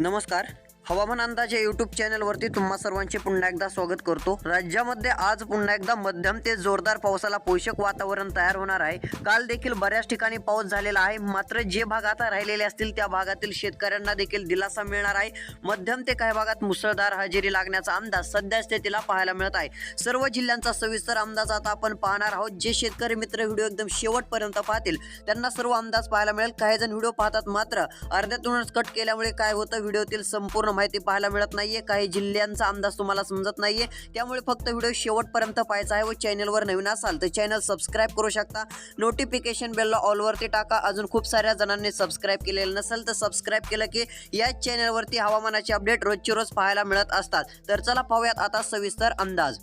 नमस्कार. हवामान अंदाज या यूट्यूब चॅनलवरती तुम्हा सर्वांचे पुन्हा एकदा स्वागत करतो. राज्यामध्ये आज पुन्हा एकदा मध्यम ते जोरदार पावसाला पोषक वातावरण तयार होणार आहे. काल देखील बऱ्याच ठिकाणी पाऊस झालेला आहे. मात्र जे भाग आता राहिलेले असतील त्या भागातील शेतकऱ्यांना देखील दिलासा मिळणार आहे. मध्यम ते काही भागात मुसळधार हजेरी लागण्याचा अंदाज सध्या स्थितीला पाहायला मिळत आहे. सर्व जिल्ह्यांचा सविस्तर अंदाज आता आपण पाहणार आहोत. जे शेतकरी मित्र व्हिडिओ एकदम शेवटपर्यंत पाहतील त्यांना सर्व अंदाज पाहायला मिळेल. काही जण व्हिडिओ पाहतात मात्र अर्ध्यातूनच कट केल्यामुळे काय होतं व्हिडिओतील संपूर्ण माहिती पाहायला मिळत नाहीये. काही जिल्ह्यांचा अंदाज तुम्हाला समजत नाहीये. त्यामुळे फक्त व्हिडिओ शेवटपर्यंत पाहायचा आहे व चॅनलवर नवीन असाल तर चॅनल सबस्क्राईब करू शकता. नोटिफिकेशन बेलला ऑलवरती टाका. अजून खूप साऱ्या जणांनी सबस्क्राईब केलेलं नसेल तर सबस्क्राईब केलं की याच चॅनलवरती हवामानाचे अपडेट रोजचे रोज पाहायला मिळत असतात. तर चला पाहूयात आता सविस्तर अंदाज.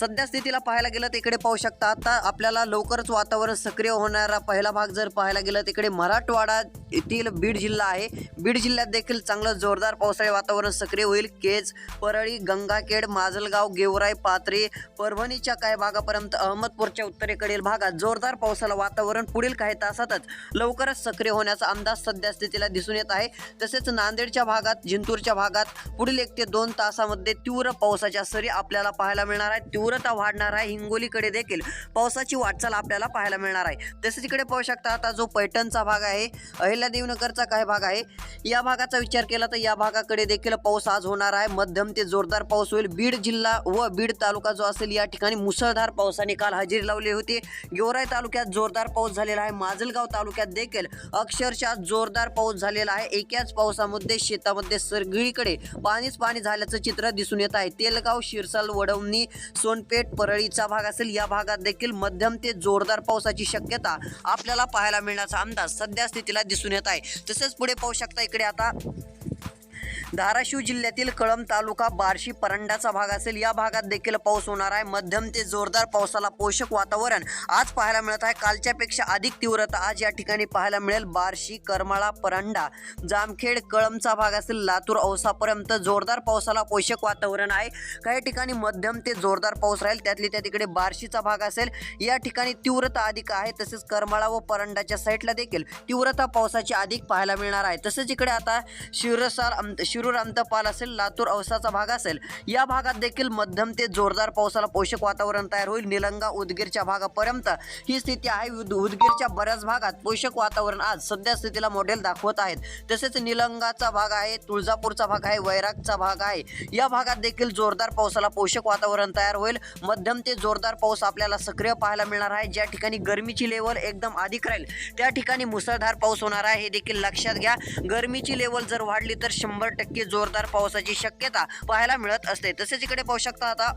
सध्या स्थितीला पाहायला गेलं तर इकडे पाहू शकता आता आपल्याला लवकरच वातावरण सक्रिय होणारा पहिला भाग जर पाहायला गेलं तिकडे इकडे मराठवाडा येथील बीड जिल्हा आहे. बीड जिल्ह्यात देखील चांगलं जोरदार पावसाळी वातावरण सक्रिय होईल. केज परळी गंगाखेड माजलगाव गेवराई पात्री परभणीच्या काही भागापर्यंत अहमदपूरच्या उत्तरेकडील भागात जोरदार पावसाला वातावरण पुढील काही तासातच लवकरच सक्रिय होण्याचा अंदाज सध्या स्थितीला दिसून येत आहे. तसेच नांदेडच्या भागात जिंतूरच्या भागात पुढील एक ते दोन तासामध्ये तीव्र पावसाच्या सरी आपल्याला पाहायला मिळणार आहे तीव्रता वाढणार आहे हिंगोलीकडे देखील पावसाची वाटचाल आपल्याला पाहायला मिळणार आहे. तसेच इकडे पाहू शकता आता जो पैठणचा भाग आहे अहिल्या देवनगरचा काय भाग आहे या भागाचा विचार केला तर या भागाकडे देखील पाऊस आज होणार आहे. मध्यम ते जोरदार पाऊस होईल. बीड जिल्हा व बीड तालुका जो असेल या ठिकाणी मुसळधार पावसाने काल हजेरी लावली होती. गेवराई तालुक्यात जोरदार पाऊस झालेला आहे. माजलगाव तालुक्यात देखील अक्षरशः जोरदार पाऊस झालेला आहे. एकाच पावसामध्ये शेतामध्ये सगळीकडे पाणीच पाणी झाल्याचं चित्र दिसून येत आहे. तेलगाव शिरसाल वडवणी स्व सोनपेठ परळीचा भाग असेल या भागात देखील मध्यम ते जोरदार पावसाची शक्यता आपल्याला पाहायला मिळण्याचा अंदाज सध्या स्थितीला दिसून येत आहे. तसेच पुढे पाहू शकता इकडे आता. धाराशिव जिल्ह्यातील कळंब तालुका बार्शी परंडाचा भाग असेल. या भागात देखील पाऊस होणार आहे. मध्यम ते जोरदार पावसाला पोषक वातावरण आज पाहायला मिळत आहे. कालच्यापेक्षा अधिक तीव्रता आज या ठिकाणी पाहायला मिळेल. बार्शी करमाळा परंडा जामखेड कळंबचा भाग असेल. लातूर औसापर्यंत जोरदार पावसाला पोषक वातावरण आहे. काही ठिकाणी मध्यम ते जोरदार पाऊस राहील. त्यातली त्या तिकडे बार्शीचा भाग असेल. या ठिकाणी तीव्रता अधिक आहे. तसेच करमाळा व परंडाच्या साईडला देखील तीव्रता पावसाची अधिक पाहायला मिळणार आहे. तसेच इकडे आता शिरसार शिरूर अंतपाल असेल लातूर औसाचा भाग असेल या भागात देखील मध्यम ते जोरदार पावसाला पोषक वातावरण तयार होईल. निलंगा उदगीरच्या भागापर्यंत ही स्थिती आहे. उद- उदगीरच्या बऱ्याच भागात पोषक वातावरण आज सध्या स्थितीला मॉडेल दाखवत आहेत. तसेच निलंगाचा भाग आहे तुळजापूरचा भाग आहे वैरागचा भाग आहे. या भागात देखील जोरदार पावसाला पोषक वातावरण तयार होईल. मध्यम ते जोरदार पाऊस आपल्याला सक्रिय पाहायला मिळणार आहे. ज्या ठिकाणी गरमीची लेवल एकदम अधिक राहील त्या ठिकाणी मुसळधार पाऊस होणार आहे. हे देखील लक्षात घ्या. गरमीची लेवल जर वाढली तर शंभर टक्के जोरदार पावसाची शक्यता पाहायला मिळत असते. तसेच इकडे पाहू शकता आता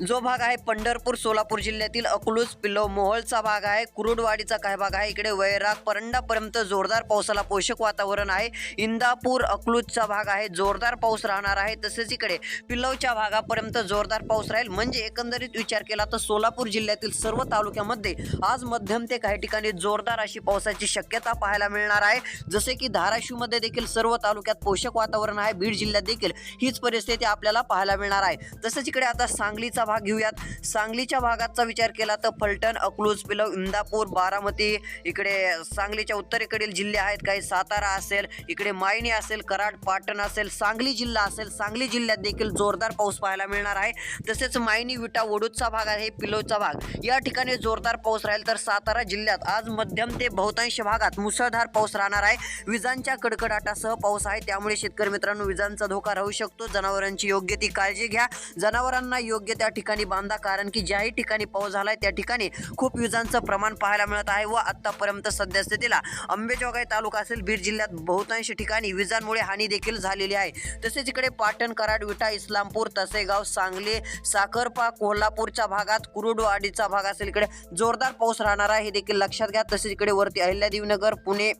जो भाग आहे पंढरपूर सोलापूर जिल्ह्यातील अकलूज पिल्लो मोहोळचा भाग आहे कुरुडवाडीचा काही भाग आहे. इकडे वैराग परंडापर्यंत जोरदार पावसाला पोषक वातावरण आहे. इंदापूर अकलूजचा भाग आहे जोरदार पाऊस राहणार आहे. तसेच इकडे पिल्लवच्या भागापर्यंत जोरदार पाऊस राहील. म्हणजे एकंदरीत विचार केला तर सोलापूर जिल्ह्यातील सर्व तालुक्यामध्ये आज मध्यम ते काही ठिकाणी जोरदार अशी पावसाची शक्यता पाहायला मिळणार आहे. जसे की धाराशिवमध्ये देखील सर्व तालुक्यात पोषक वातावरण आहे. बीड जिल्ह्यात देखील हीच परिस्थिती आपल्याला पाहायला मिळणार आहे. तसेच इकडे आता सांगलीचा भाग घेऊयात. सांगलीच्या भागाचा विचार केला तर फलटण अकलूज पिलव इंदापूर बारामती इकडे सांगलीच्या उत्तरेकडील जिल्हे आहेत. काही सातारा असेल इकडे मायणी असेल कराड पाटण असेल सांगली जिल्हा असेल सांगली जिल्ह्यात देखील जोरदार पाऊस पाहायला मिळणार आहे. तसेच मायनी विटा वडूदचा भाग आहे पिलोचा भाग. या ठिकाणी जोरदार पाऊस राहील तर सातारा जिल्ह्यात आज मध्यम ते बहुतांश भागात मुसळधार पाऊस राहणार आहे. विजांच्या कडकडाटासह पाऊस आहे. त्यामुळे शेतकरी मित्रांनो विजांचा धोका राहू शकतो. जनावरांची योग्य ती काळजी घ्या. जनावरांना योग्य त्या ठिकाणी बांधा कारण की ज्याही ठिकाणी पाऊस झालाय त्या ठिकाणी खूप विजांचं प्रमाण पाहायला मिळत आहे व आतापर्यंत सद्यस्थितीला अंबेजोगाई तालुका असेल बीड जिल्ह्यात बहुतांश ठिकाणी विजांमुळे हानी देखील झालेली आहे. तसेच इकडे पाटण कराड विटा इस्लामपूर तसेगाव सांगली साखरपा कोल्हापूरच्या भागात कुरुडवाडीचा भाग असेल. इकडे जोरदार पाऊस राहणार आहे हे देखील लक्षात घ्या. तसेच इकडे वरती अहिल्यादेवीनगर पुणे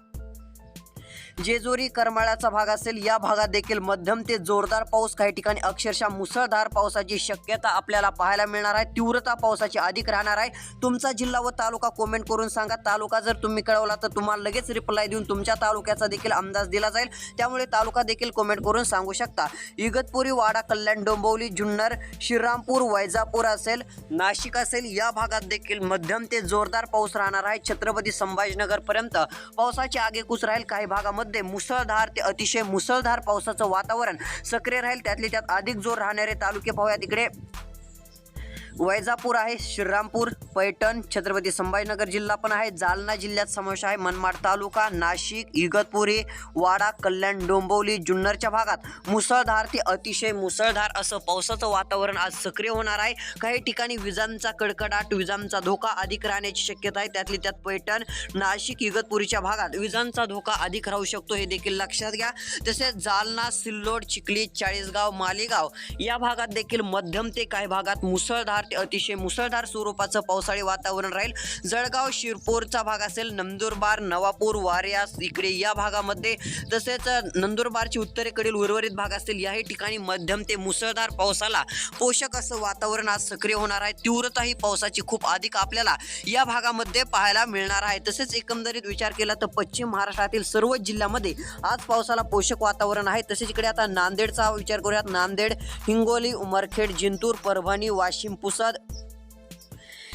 जेजुरी करमाळ्याचा भाग असेल या भागात देखील मध्यम ते जोरदार पाऊस काही ठिकाणी अक्षरशः मुसळधार पावसाची शक्यता आपल्याला पाहायला मिळणार आहे. तीव्रता पावसाची अधिक राहणार आहे. तुमचा जिल्हा व तालुका कमेंट करून सांगा. तालुका जर तुम्ही कळवला तर तुम्हाला लगेच रिप्लाय देऊन तुमच्या तालुक्याचा देखील अंदाज दिला जाईल. त्यामुळे तालुका देखील कमेंट करून सांगू शकता. इगतपुरी वाडा कल्याण डोंबवली जुन्नर श्रीरामपूर वैजापूर असेल नाशिक असेल या भागात देखील मध्यम ते जोरदार पाऊस राहणार आहे. छत्रपती संभाजीनगर पर्यंत पावसाची आगेकूच राहील. काही भागामध्ये भागामध्ये मुसळधार ते अतिशय मुसळधार पावसाचं वातावरण सक्रिय राहील. त्यातले त्यात अधिक जोर राहणारे तालुके पाहूया. तिकडे वैजापूर आहे श्रीरामपूर पैठण छत्रपती संभाजीनगर जिल्हा पण आहे जालना जिल्ह्यात समावेश आहे मनमाड तालुका नाशिक इगतपुरी वाडा कल्याण डोंबवली जुन्नरच्या भागात मुसळधार ते अतिशय मुसळधार असं पावसाचं वातावरण आज सक्रिय होणार आहे. काही ठिकाणी विजांचा कडकडाट विजांचा धोका अधिक राहण्याची शक्यता आहे. त्यातली त्यात पैठण नाशिक इगतपुरीच्या भागात विजांचा धोका अधिक राहू शकतो हे देखील लक्षात घ्या. तसेच जालना सिल्लोड चिखली चाळीसगाव मालेगाव या भागात देखील मध्यम ते काही भागात मुसळधार ते अतिशय मुसळधार स्वरूपाचं पावसाळी वातावरण राहील. जळगाव शिरपूरचा भाग असेल नंदुरबार नवापूर वाऱ्या इकडे या भागामध्ये. तसेच नंदुरबारची उत्तरेकडील उर्वरित भाग असतील याही ठिकाणी मध्यम ते मुसळधार पावसाला पोषक असं वातावरण आज सक्रिय होणार आहे. तीव्रता ही पावसाची खूप अधिक आपल्याला या भागामध्ये पाहायला मिळणार आहे. तसेच एकंदरीत विचार केला तर पश्चिम महाराष्ट्रातील सर्वच जिल्ह्यामध्ये आज पावसाला पोषक वातावरण आहे. तसेच इकडे आता नांदेडचा विचार करूयात. नांदेड हिंगोली उमरखेड जिंतूर परभणी वाशिम અનુસાર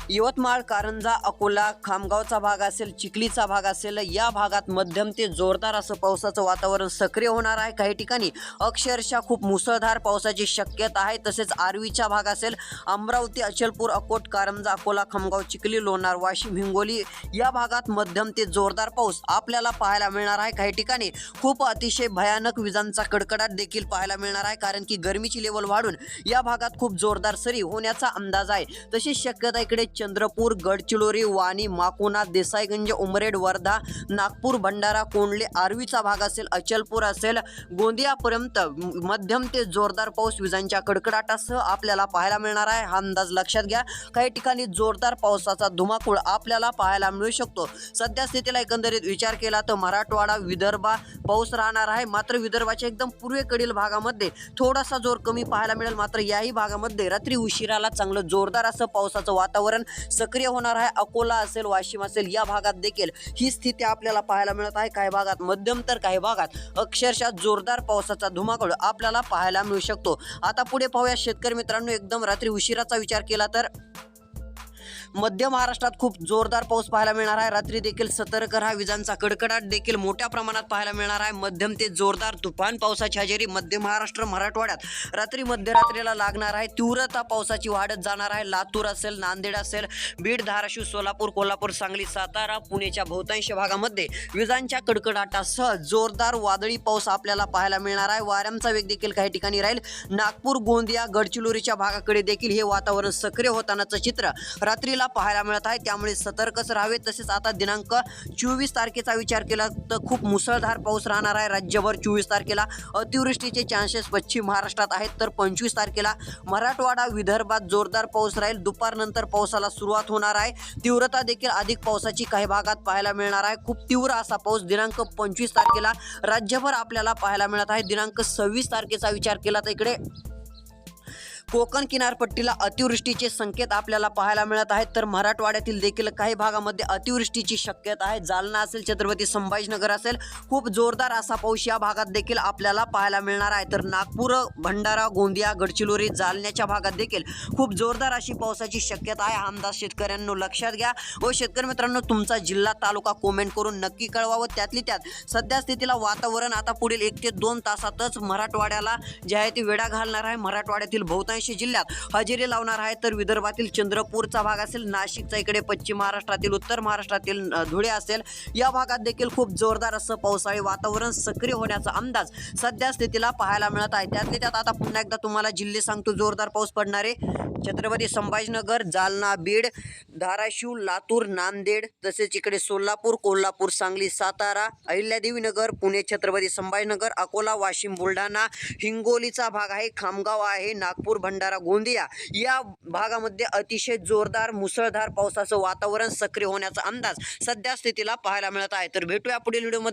यवतमाळ कारंजा अकोला खामगावचा भाग असेल चिखलीचा भाग असेल या भागात मध्यम ते जोरदार असं पावसाचं वातावरण सक्रिय होणार आहे. काही ठिकाणी अक्षरशः खूप मुसळधार पावसाची शक्यता आहे. तसेच आर्वीचा भाग असेल अमरावती अचलपूर अकोट कारंजा अकोला खामगाव चिखली लोणार वाशिम हिंगोली या भागात मध्यम ते जोरदार पाऊस आपल्याला पाहायला मिळणार आहे. काही ठिकाणी खूप अतिशय भयानक विजांचा कडकडाट देखील पाहायला मिळणार आहे कारण की गरमीची लेवल वाढून या भागात खूप जोरदार सरी होण्याचा अंदाज आहे. तशीच शक्यता इकडे चंद्रपूर गडचिरोली वाणी माकोना देसाईगंज उमरेड वर्धा नागपूर भंडारा कोंडले आर्वीचा भाग असेल अचलपूर असेल गोंदियापर्यंत मध्यम ते जोरदार पाऊस विजांच्या कडकडाटासह आपल्याला पाहायला मिळणार आहे. हा अंदाज लक्षात घ्या. काही ठिकाणी जोरदार पावसाचा धुमाकूळ आपल्याला पाहायला मिळू शकतो. सध्या स्थितीला एकंदरीत विचार केला तर मराठवाडा विदर्भा पाऊस राहणार आहे. मात्र विदर्भाच्या एकदम पूर्वेकडील भागामध्ये थोडासा जोर कमी पाहायला मिळेल. मात्र याही भागामध्ये रात्री उशिराला चांगलं जोरदार असं पावसाचं वातावरण सक्रिय होणार आहे. अकोला असेल वाशिम असेल या भागात देखील ही स्थिती आपल्याला पाहायला मिळत आहे. काही भागात मध्यम तर काही भागात अक्षरशः जोरदार पावसाचा धुमाकूळ आपल्याला पाहायला मिळू शकतो. आता पुढे पाहूया शेतकरी मित्रांनो एकदम रात्री उशिराचा विचार केला तर मध्य महाराष्ट्रात खूप जोरदार पाऊस पाहायला मिळणार आहे. रात्री देखील सतर्क राहा. विजांचा कडकडाट देखील मोठ्या प्रमाणात पाहायला मिळणार आहे. मध्यम ते जोरदार तुफान पावसाची हजेरी मध्य महाराष्ट्र मराठवाड्यात. रात्री मध्यरात्रीला लागणार आहे. तीव्रता पावसाची वाढत जाणार आहे. लातूर असेल नांदेड असेल बीड धाराशिव सोलापूर कोल्हापूर सांगली सातारा पुणेच्या बहुतांश भागामध्ये विजांच्या कडकडाटासह जोरदार वादळी पाऊस आपल्याला पाहायला मिळणार आहे. वाऱ्यांचा वेग देखील काही ठिकाणी राहील. नागपूर गोंदिया गडचिरोलीच्या भागाकडे देखील हे वातावरण सक्रिय होतानाचं चित्र रात्रीला पाहायला मिळत आहे. त्यामुळे सतर्कच राहावे. तसेच आता दिनांक चोवीस तारखेचा विचार केला तर खूप मुसळधार पाऊस राहणार आहे. राज्यभर चोवीस तारखेला अतिवृष्टीचे चान्सेस पश्चिम महाराष्ट्रात आहेत. तर पंचवीस तारखेला मराठवाडा विदर्भात जोरदार पाऊस राहील. दुपारनंतर पावसाला सुरुवात होणार आहे. तीव्रता देखील अधिक पावसाची काही भागात पाहायला मिळणार आहे. खूप तीव्र असा पाऊस दिनांक पंचवीस तारखेला राज्यभर आपल्याला पाहायला मिळत आहे. दिनांक सव्वीस तारखेचा विचार केला तर इकडे कोकण किनारपट्टीला अतिवृष्टीचे संकेत आपल्याला पाहायला मिळत आहेत. तर मराठवाड्यातील देखील काही भागामध्ये अतिवृष्टीची शक्यता आहे. जालना असेल छत्रपती संभाजीनगर असेल खूप जोरदार असा पाऊस या भागात देखील आपल्याला पाहायला मिळणार आहे. तर नागपूर भंडारा गोंदिया गडचिरोली जालन्याच्या भागात देखील खूप जोरदार अशी पावसाची शक्यता आहे. आमदार शेतकऱ्यांनो लक्षात घ्या. व शेतकरी मित्रांनो तुमचा जिल्हा तालुका कमेंट करून नक्की कळवा व त्यातली त्यात सध्या स्थितीला वातावरण आता पुढील एक ते दोन तासातच मराठवाड्याला जे आहे ते वेढा घालणार आहे. मराठवाड्यातील बहुतांश जिल्ह्यात हजेरी लावणार आहे. तर विदर्भातील चंद्रपूरचा भाग असेल नाशिकचा इकडे पश्चिम महाराष्ट्रातील उत्तर महाराष्ट्रातील धुळे असेल. या भागात देखील खूप जोरदार असं पावसाळी वातावरण सक्रिय होण्याचा अंदाज सध्या स्थितीला पाहायला मिळत आहे. त्यातले त्यात आता पुन्हा एकदा तुम्हाला जिल्हे सांगतो जोरदार पाऊस पडणारे छत्रपती संभाजीनगर जालना बीड धाराशिव लातूर नांदेड तसेच इकडे सोलापूर कोल्हापूर सांगली सातारा अहिल्यादेवीनगर पुणे छत्रपती संभाजीनगर अकोला वाशिम बुलढाणा हिंगोलीचा भाग आहे खामगाव आहे नागपूर भंडारा गोंदिया या भागामध्ये अतिशय जोरदार मुसळधार पावसाचं वातावरण सक्रिय होण्याचा अंदाज सध्या स्थितीला पाहायला मिळत आहे. तर भेटूया पुढील व्हिडिओमध्ये